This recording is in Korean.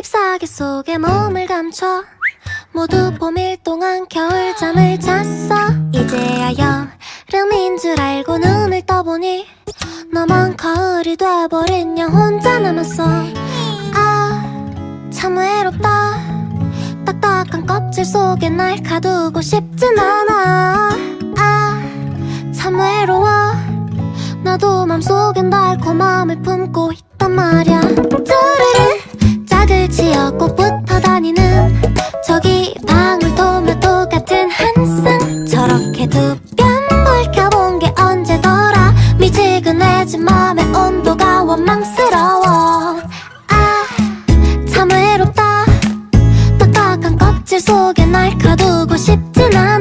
잎사귀 속에 몸을 감춰 모두 봄일 동안 겨울잠을 잤어. 이제야 여름인 줄 알고 눈을 떠보니 너만 가을이 돼버린 양 혼자 남았어. 아참 외롭다. 딱딱한 껍질 속에 날 가두고 싶진 않아. 아참 외로워. 나도 맘속엔 달콤함을 품고 있단 말야 속에 날 가두고 싶진 않아